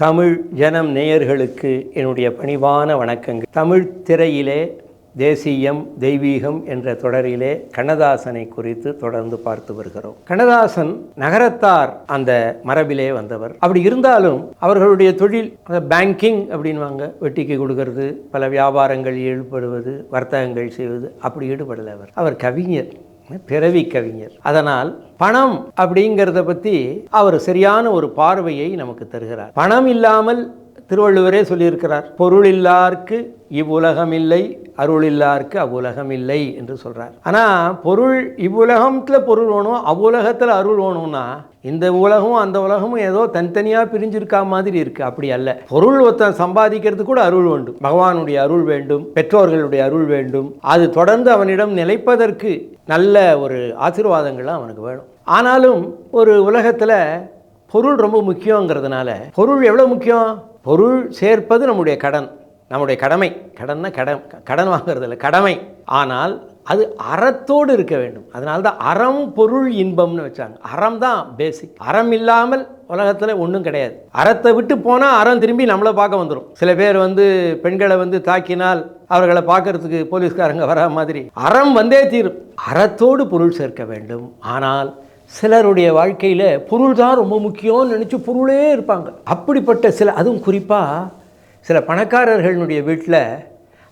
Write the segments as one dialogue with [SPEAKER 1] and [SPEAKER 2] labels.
[SPEAKER 1] தமிழ் ஜனம் நேயர்களுக்கு என்னுடைய பணிவான வணக்கங்கள். தமிழ் திரையிலே தேசியம் தெய்வீகம் என்ற தொடரிலே கண்ணதாசனை குறித்து தொடர்ந்து பார்த்து வருகிறோம். கண்ணதாசன் நகரத்தார் அந்த மரபிலே வந்தவர். அப்படி இருந்தாலும் அவர்களுடைய தொழில் பேங்கிங் அப்படின்வாங்க வெட்டிக்கு கொடுக்கறது பல வியாபாரங்கள் ஈடுபடுவது வர்த்தகங்கள் செய்வது அப்படி ஈடுபடலை அவர். அவர் கவிஞர். பிறவி கவிஞர் அதனால் பணம் அப்படிங்கிறத பற்றி அவர் சரியான ஒரு பார்வையை நமக்கு தருகிறார். பணம் இல்லாமல் திருவள்ளுவரே சொல்லியிருக்கிறார் பொருள் இல்லார்க்கு இவ்வுலகம் இல்லை அருள் இல்லார்க்கு அவ்வுலகம் இல்லை என்று சொல்கிறார் ஆனால் பொருள் இவ்வுலகத்தில் பொருள் வேணும் அவ்வுலகத்தில் அருள் வேணும்னா இந்த உலகம் அந்த உலகமும் ஏதோ தனித்தனியாக பிரிஞ்சிருக்கா மாதிரி இருக்குது அப்படி அல்ல. பொருள் ஒருத்தன் சம்பாதிக்கிறது கூட அருள் வேண்டும். பகவானுடைய அருள் வேண்டும் பெற்றோர்களுடைய அருள் வேண்டும். அது தொடர்ந்து அவனிடம் நிலைப்பதற்கு நல்ல ஒரு ஆசீர்வாதங்கள்லாம் அவனுக்கு வேணும். ஆனாலும் ஒரு உலகத்தில் பொருள் ரொம்ப முக்கியங்கிறதுனால பொருள் எவ்வளோ முக்கியம்? பொருள் சேர்ப்பது நம்முடைய கடன். நம்முடைய கடமை. கடன்னா கடன். கடன் வாங்குறது இல்லை கடமை. ஆனால் அது அறத்தோடு இருக்க வேண்டும். அதனால தான் அறம் பொருள் இன்பம்னு வச்சாங்க. அறம் தான் பேசிக் அறம் இல்லாமல் உலகத்தில் ஒன்றும் கிடையாது. அறத்தை விட்டு போனால் அறம் திரும்பி நம்மளை பார்க்க வந்துடும் சில பேர் வந்து பெண்களை வந்து தாக்கினால் அவர்களை பார்க்கறதுக்கு போலீஸ்காரங்க வர மாதிரி. அறம் வந்தே தீரும். அறத்தோடு பொருள் சேர்க்க வேண்டும். ஆனால் சிலருடைய வாழ்க்கையில் பொருள் தான் ரொம்ப முக்கியம்னு நினச்சி பொருளே இருப்பாங்க. அப்படிப்பட்ட சில அதுவும் குறிப்பாக சில பணக்காரர்களுடைய வீட்டில்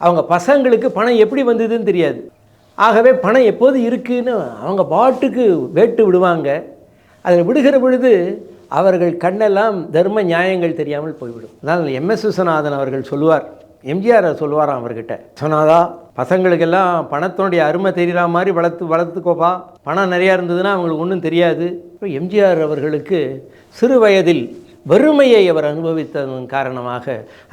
[SPEAKER 1] அவங்க பசங்களுக்கு பணம் எப்படி வந்ததுன்னு தெரியாது. ஆகவே பணம் எப்போது இருக்குதுன்னு அவங்க பாட்டுக்கு வேட்டு விடுவாங்க. அதில் விடுகிற பொழுது அவர்கள் கண்ணெல்லாம் தர்ம நியாயங்கள் தெரியாமல் போய்விடும். அதான் எம்எஸ் விஸ்வநாதன் அவர்கள் சொல்லுவார் எம்ஜிஆர் சொல்லுவாராம் அவர்கிட்ட. சொன்னாதா பசங்களுக்கெல்லாம் பணத்தினுடைய அருமை தெரிகிற மாதிரி வளர்த்து வளர்த்துக்கோப்பா. பணம் நிறையா இருந்ததுன்னா அவங்களுக்கு ஒன்றும் தெரியாது. இப்போ எம்ஜிஆர் அவர்களுக்கு சிறு வயதில் வறுமையை அவர் அனுபவித்ததன் காரணமாக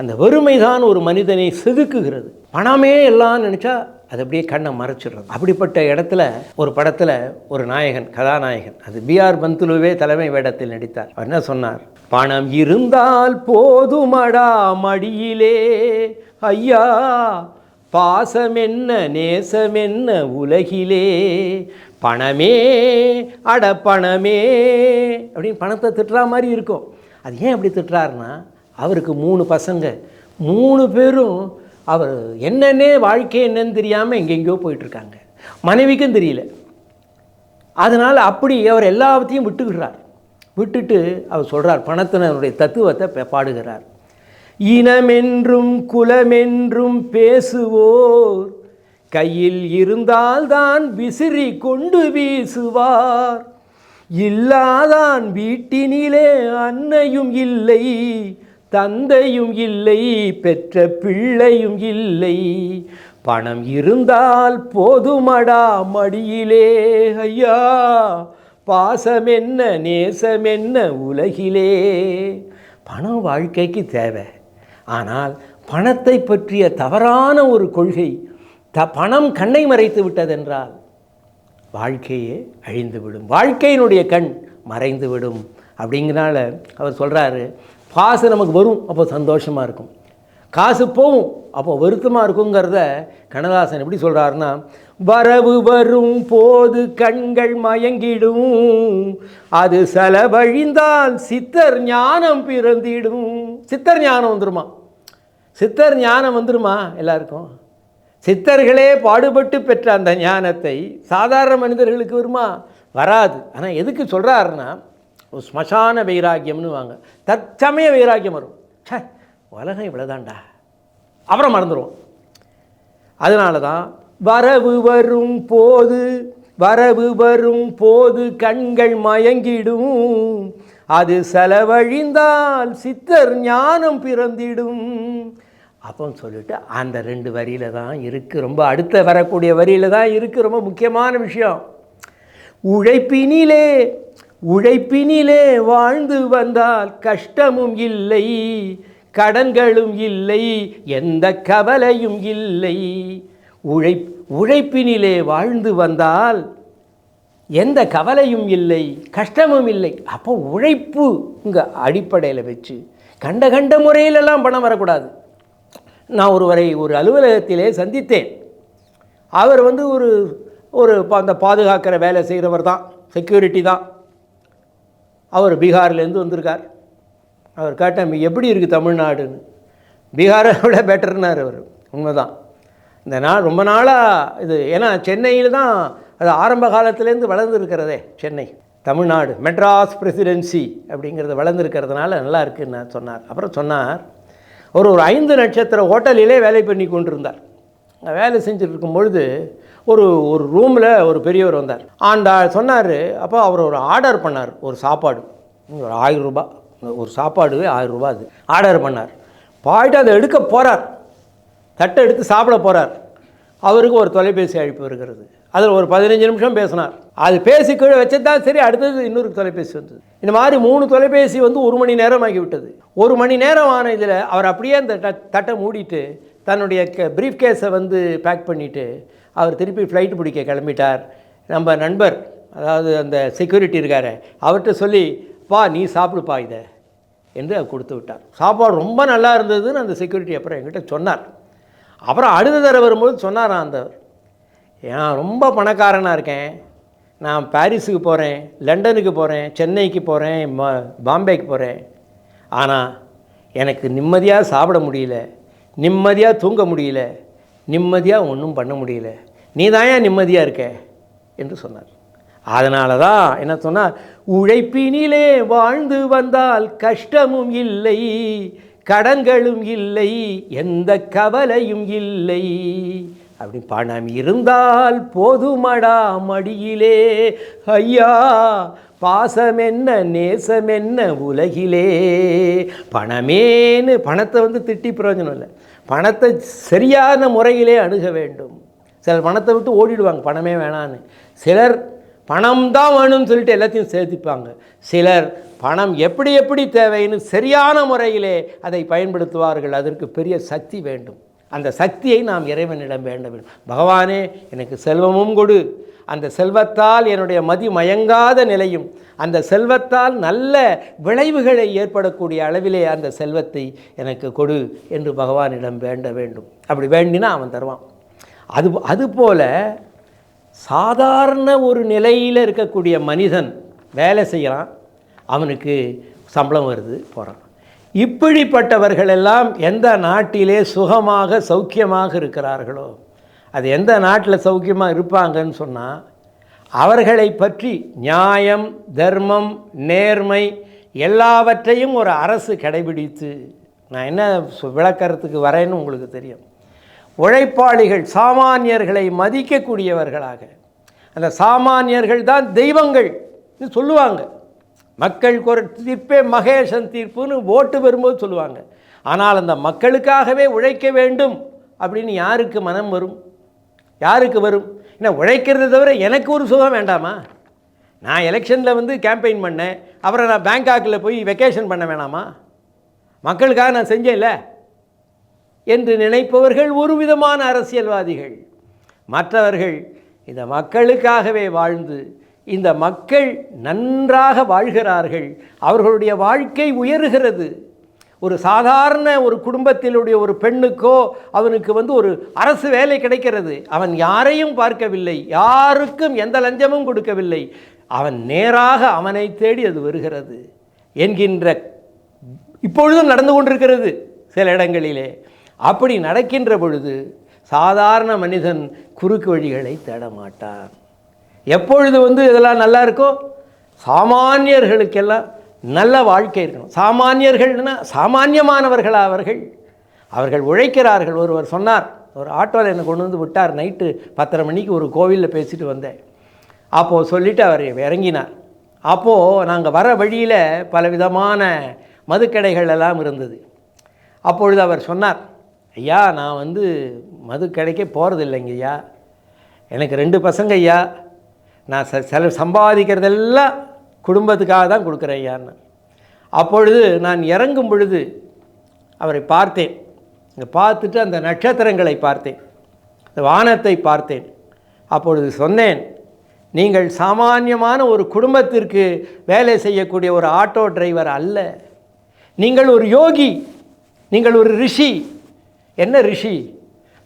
[SPEAKER 1] அந்த வறுமை தான் ஒரு மனிதனை செதுக்குகிறது. பணமே எல்லாம் நினச்சா அது அப்படியே கண்ணை மறைச்சிடுறது. அப்படிப்பட்ட இடத்துல ஒரு படத்தில் ஒரு நாயகன் கதாநாயகன் அது பிஆர் பந்துலுவே தலைமை வேடத்தில் நடித்தார். என்ன சொன்னார்? பணம் இருந்தால் போதுமடா மடியிலே. ஐயா பாசம் என்ன நேசம் என்ன உலகிலே. பணமே அட பணமே. அப்படின்னு பணத்தை திட்டுறா மாதிரி இருக்கும். அது ஏன் அப்படி திட்டுறாருன்னா அவருக்கு மூணு பசங்க. மூணு பேரும் அவர் என்னென்னே வாழ்க்கை என்னன்னு தெரியாமல் எங்கெங்கேயோ போயிட்டுருக்காங்க. மனைவிக்கும் தெரியல. அதனால் அப்படி அவர் எல்லாத்தையும் விட்டுக்கிறார் விட்டுட்டு அவர் சொல்கிறார் பணத்தினருடைய தத்துவத்தை பாடுகிறார். இனமென்றும் குலமென்றும் பேசுவோர் கையில் இருந்தால்தான் விசிறி கொண்டு வீசுவார். இல்லாதான் வீட்டினிலே அன்னையும் இல்லை. தந்தையும் இல்லை பெற்ற பிள்ளையும் இல்லை. பணம் இருந்தால் போதுமடா மடியிலே ஐயா. பாசம் என்ன நேசம் என்ன உலகிலே. பணம் வாழ்க்கைக்கு தேவை. ஆனால் பணத்தை பற்றிய தவறான ஒரு கொள்கை த பணம் கண்ணை மறைத்து விட்டதென்றால் வாழ்க்கையே அழிந்துவிடும். வாழ்க்கையினுடைய கண் மறைந்துவிடும். அப்படிங்கிறனால அவர் சொல்கிறாரு காசு நமக்கு வரும் அப்போ சந்தோஷமாக இருக்கும். காசு போகும் அப்போ வருத்தமாக இருக்குங்கிறத கண்ணதாசன் எப்படி சொல்கிறாருன்னா வரவு வரும் போது கண்கள் மயங்கிடும். அது செலவழிந்தால் சித்தர் ஞானம் பிறந்திடும். சித்தர் ஞானம் வந்துருமா? சித்தர் ஞானம் வந்துருமா எல்லாருக்கும்? சித்தர்களே பாடுபட்டு பெற்ற அந்த ஞானத்தை சாதாரண மனிதர்களுக்கு வருமா? வராது. ஆனால் எதுக்கு சொல்கிறாருன்னா ஒரு ஸ்மசான வைராக்கியம்னு வாங்க. தற்சமய வைராக்கியம் வரும். சே உலகம் இவ்வளோதான்டா அப்புறம் மறந்துடுவோம் அதனால தான் வரவு வரும் போது வரவு வரும் போது கண்கள் மயங்கிடும். அது செலவழிந்தால் சித்தர் ஞானம் பிறந்திடும். அப்போன்னு சொல்லிட்டு அந்த ரெண்டு வரியில் தான் இருக்குது ரொம்ப அடுத்த வரக்கூடிய வரியில் தான் இருக்குது ரொம்ப முக்கியமான விஷயம். உழைப்பினிலே உழைப்பினிலே வாழ்ந்து வந்தால் கஷ்டமும் இல்லை கடன்களும் இல்லை எந்த கவலையும் இல்லை. உழை உழைப்பினிலே வாழ்ந்து வந்தால் எந்த கவலையும் இல்லை கஷ்டமும் இல்லை. அப்போ உழைப்பு இங்கே அடிப்படையில் வச்சு கண்ட கண்ட முறையிலெல்லாம் பணம் வரக்கூடாது. நான் ஒருவரை ஒரு அலுவலகத்திலே சந்தித்தேன். அவர் வந்து ஒரு ஒரு அந்த பாதுகாக்கிற வேலை செய்கிறவர் தான் செக்யூரிட்டி தான். அவர் பீகார்லேருந்து வந்திருக்கார். அவர் கேட்டால் எப்படி இருக்குது தமிழ்நாடுன்னு? பீகாரை விட பெட்டர்னார் அவர். உண்மைதான். இந்த நாள் ரொம்ப நாளாக இது ஏன்னா சென்னையில் தான் அது ஆரம்ப காலத்துலேருந்து வளர்ந்துருக்கிறதே சென்னை. தமிழ்நாடு மெட்ராஸ் பிரசிடென்சி அப்படிங்கிறது வளர்ந்துருக்கிறதுனால நல்லா இருக்குன்னு சொன்னார். அப்புறம் சொன்னார் ஒரு ஒரு ஐந்து நட்சத்திர ஹோட்டலிலே வேலை பண்ணி கொண்டிருந்தார். அங்கே வேலை செஞ்சுட்டு இருக்கும் பொழுது ஒரு ஒரு ரூமில் ஒரு பெரியவர் வந்தார். ஆண்டா சொன்னார் அப்போ அவர் ஒரு ஆர்டர் பண்ணார் ஒரு சாப்பாடு. ஒரு ஆயிரம் ரூபா. ஒரு சாப்பாடு ஆயிரம் ரூபாய் அது. ஆர்டர் பண்ணார். போயிட்டு அதை எடுக்க போகிறார் தட்டை எடுத்து சாப்பிட போகிறார் அவருக்கு ஒரு தொலைபேசி அழைப்பு வருகிறது. அதில் ஒரு பதினஞ்சு நிமிஷம் பேசினார். அது பேசி கீழே வச்சதா சரி அடுத்தது இன்னொரு தொலைபேசி வந்தது. இந்த மாதிரி மூணு தொலைபேசி வந்து ஒரு மணி நேரம் ஆகிவிட்டது. ஒரு மணி நேரம் ஆன இதில் அவர் அப்படியே அந்த தட்டை மூடிட்டு தன்னுடைய க ப்ரீஃப் கேஸை வந்து பேக் பண்ணிவிட்டு அவர் திருப்பி ஃப்ளைட் பிடிக்க கிளம்பிட்டார். நம்ம நண்பர் அதாவது அந்த செக்யூரிட்டி இருக்கார் அவர்கிட்ட சொல்லி பா நீ சாப்பிடுப்பா இதை என்று அவர் கொடுத்து விட்டார். சாப்பாடு ரொம்ப நல்லா இருந்ததுன்னு அந்த செக்யூரிட்டி அப்புறம் எங்கிட்ட சொன்னார். அப்புறம் அடுத்த தடவை வரும்போது சொன்னாராம் அந்த நான் ரொம்ப பணக்காரனாக இருக்கேன். நான் பாரிஸுக்கு போகிறேன் லண்டனுக்கு போகிறேன் சென்னைக்கு போகிறேன் ம பாம்பேக்கு போகிறேன் ஆனால் எனக்கு நிம்மதியாக சாப்பிட முடியல. நிம்மதியாக தூங்க முடியல. நிம்மதியாக ஒன்றும் பண்ண முடியல. நீ தான் ஏன் நிம்மதியாக இருக்க? என்று சொன்னார். அதனால தான் என்ன சொன்னார்? உழைப்பினிலே வாழ்ந்து வந்தால் கஷ்டமும் இல்லை கடன்களும் இல்லை எந்த கவலையும் இல்லை. அப்படி பணம் இருந்தால் போதுமடா மடியிலே. ஐயா பாசம் என்ன நேசம் என்ன உலகிலே? பணமேன்னு பணத்தை வந்து திட்டி பிரயோஜனம் இல்லை. பணத்தை சரியான முறையிலே அணுக வேண்டும். சிலர் பணத்தை விட்டு ஓடிடுவாங்க பணமே வேணான்னு. சிலர் பணம் தான் வேணும்னு சொல்லிட்டு எல்லாத்தையும் சேர்த்துப்பாங்க. சிலர் பணம் எப்படி எப்படி தேவைன்னு சரியான முறையிலே அதை பயன்படுத்துவார்கள். அதற்கு பெரிய சக்தி வேண்டும். அந்த சக்தியை நாம் இறைவனிடம் வேண்ட வேண்டும். பகவானே எனக்கு செல்வமும் கொடு. அந்த செல்வத்தால் என்னுடைய மதி மயங்காத நிலையும் அந்த செல்வத்தால் நல்ல விளைவுகளை ஏற்படக்கூடிய அளவிலே அந்த செல்வத்தை எனக்கு கொடு என்று பகவானிடம் வேண்ட வேண்டும். அப்படி வேண்டினா அவன் தருவான். அது அதுபோல் சாதாரண ஒரு நிலையில் இருக்கக்கூடிய மனிதன் வேலை செய்கிறான் அவனுக்கு சம்பளம் வருது போகிறான் இப்படிப்பட்டவர்களெல்லாம் எந்த நாட்டிலே சுகமாக சௌக்கியமாக இருக்கிறார்களோ அது எந்த நாட்டில் சௌக்கியமாக இருப்பாங்கன்னு சொன்னால் அவர்களை பற்றி நியாயம் தர்மம் நேர்மை எல்லாவற்றையும் ஒரு அரசு கடைபிடித்து நான் என்ன விளக்கறதுக்கு வரேன்னு உங்களுக்கு தெரியும். உழைப்பாளிகள் சாமானியர்களை மதிக்கக்கூடியவர்களாக. அந்த சாமானியர்கள் தான் தெய்வங்கள் சொல்லுவாங்க. மக்கள் ஒரு தீர்ப்பே மகேசன் தீர்ப்புன்னு ஓட்டு வரும்போது சொல்லுவாங்க. ஆனால் அந்த மக்களுக்காகவே உழைக்க வேண்டும் அப்படின்னு யாருக்கு மனம் வரும்? யாருக்கு வரும்? என்ன உழைக்கிறத தவிர எனக்கு ஒரு சுகம் வேண்டாமா? நான் எலெக்ஷனில் வந்து கேம்பெயின் பண்ணேன். அப்புறம் நான் பேங்காக்கில் போய் வெக்கேஷன் பண்ண வேணாமா? மக்களுக்காக நான் செஞ்சேன்ல? என்று நினைப்பவர்கள் ஒரு விதமான அரசியல்வாதிகள். மற்றவர்கள் இந்த மக்களுக்காகவே வாழ்ந்து இந்த மக்கள் நன்றாக வாழ்கிறார்கள். அவர்களுடைய வாழ்க்கை உயருகிறது. ஒரு சாதாரண ஒரு குடும்பத்திலுடைய ஒரு பெண்ணுக்கோ அவனுக்கு வந்து ஒரு அரசு வேலை கிடைக்கிறது. அவன் யாரையும் பார்க்கவில்லை. யாருக்கும் எந்த லஞ்சமும் கொடுக்கவில்லை. அவன் நேராக அவனை தேடி அது வருகிறது. என்கின்ற இப்பொழுதும் நடந்து கொண்டிருக்கிறது சில இடங்களிலே. அப்படி நடக்கின்ற பொழுது சாதாரண மனிதன் குறுக்கு வழிகளை தேட மாட்டான் எப்பொழுது வந்து இதெல்லாம் நல்லா இருக்கோ சாமானியர்களுக்கெல்லாம் நல்ல வாழ்க்கை இருக்கணும். சாமானியர்கள்னா சாமானியமானவர்களா அவர்கள்? அவர்கள் உழைக்கிறார்கள். ஒருவர் சொன்னார் ஒரு ஆட்டோவில் என்னை கொண்டு வந்து விட்டார். நைட்டு பத்தரை மணிக்கு ஒரு கோவிலில் பேசிட்டு வந்தேன். அப்போது சொல்லிவிட்டு அவர் இறங்கினார். அப்போது நாங்கள் வர வழியில் பலவிதமான மதுக்கடைகள் எல்லாம் இருந்தது. அப்பொழுது அவர் சொன்னார் ஐயா நான் வந்து மது கடைக்கே போகிறது ஐயா எனக்கு ரெண்டு பசங்க ஐயா நான் ச செல சம்பாதிக்கிறதெல்லாம் குடும்பத்துக்காக தான் கொடுக்குறேன் ஐயான்னு அப்பொழுது நான் இறங்கும் பொழுது அவரை பார்த்தேன். இங்கே பார்த்துட்டு அந்த நட்சத்திரங்களை பார்த்தேன். அந்த வானத்தை பார்த்தேன். அப்பொழுது சொன்னேன் நீங்கள் சாமானியமான ஒரு குடும்பத்திற்கு வேலை செய்யக்கூடிய ஒரு ஆட்டோ டிரைவர் அல்ல. நீங்கள் ஒரு யோகி நீங்கள் ஒரு ரிஷி. என்ன ரிஷி?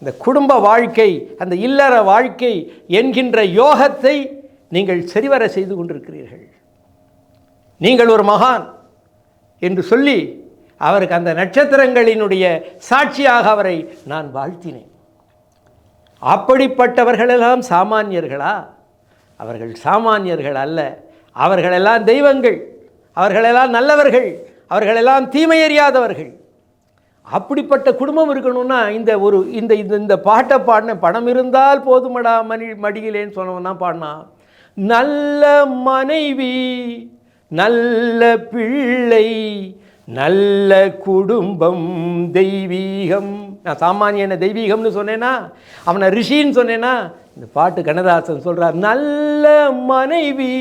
[SPEAKER 1] இந்த குடும்ப வாழ்க்கை அந்த இல்லற வாழ்க்கை என்கின்ற யோகத்தை நீங்கள் சரிவர செய்து கொண்டிருக்கிறீர்கள். நீங்கள் ஒரு மகான் என்று சொல்லி அவருக்கு அந்த நட்சத்திரங்களினுடைய சாட்சியாக அவரை நான் வாழ்த்தினேன். அப்படிப்பட்டவர்களெல்லாம் சாமானியர்களா? அவர்கள் சாமானியர்கள் அல்ல. அவர்களெல்லாம் தெய்வங்கள். அவர்களெல்லாம் நல்லவர்கள். அவர்களெல்லாம் தீமையறியாதவர்கள். அப்படிப்பட்ட குடும்பம் இருக்கணும்னா இந்த ஒரு இந்த இந்த இந்த பாட்டை பாடின பணம் இருந்தால் போதுமடா மணி மடியிலேன்னு சொன்னவன் தான் பாடினான். நல்ல மனைவி நல்ல பிள்ளை நல்ல குடும்பம் தெய்வீகம். நான் சாமானியன தெய்வீகம்னு சொன்னேன்னா அவனை ரிஷின்னு சொன்னேன்னா இந்த பாட்டு கண்ணதாசன் சொல்கிறார் நல்ல மனைவி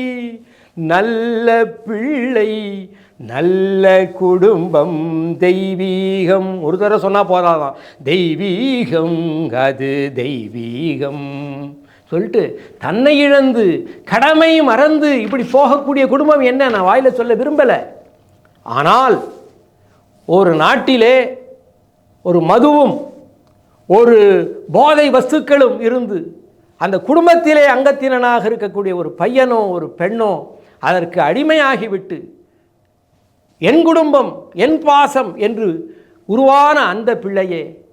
[SPEAKER 1] நல்ல பிள்ளை நல்ல குடும்பம் தெய்வீகம். ஒரு தடவை சொன்னால் போதாதான். தெய்வீகம் அது தெய்வீகம். சொல்லிட்டு தன்னை இழந்து கடமை மறந்து இப்படி போகக்கூடிய குடும்பம் என்ன நான் வாயில் சொல்ல விரும்பலை. ஆனால் ஒரு நாட்டிலே ஒரு மதுவும் ஒரு போதை வஸ்துக்களும் இருந்து அந்த குடும்பத்திலே அங்கத்தினனாக இருக்கக்கூடிய ஒரு பையனோ ஒரு பெண்ணோ அதற்கு அடிமையாகிவிட்டு என் குடும்பம் என் பாசம் என்று உருவான அந்த பிள்ளையே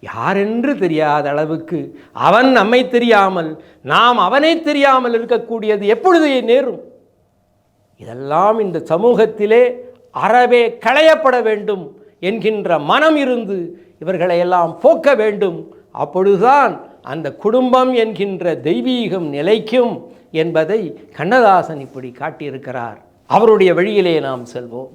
[SPEAKER 1] யாரென்று தெரியாத அளவுக்கு அவன் நம்மை தெரியாமல் நாம் அவனை தெரியாமல் இருக்கக்கூடியது எப்பொழுது நேரும்? இதெல்லாம் இந்த சமூகத்திலே அறவே களையப்பட வேண்டும் என்கின்ற மனம் இருந்து இவர்களை எல்லாம் போக்க வேண்டும். அப்பொழுதுதான் அந்த குடும்பம் என்கின்ற தெய்வீகம் நிலைக்கும் என்பதை கண்ணதாசன் இப்படி காட்டியிருக்கிறார். அவருடைய வழியிலே நாம் செல்வோம்.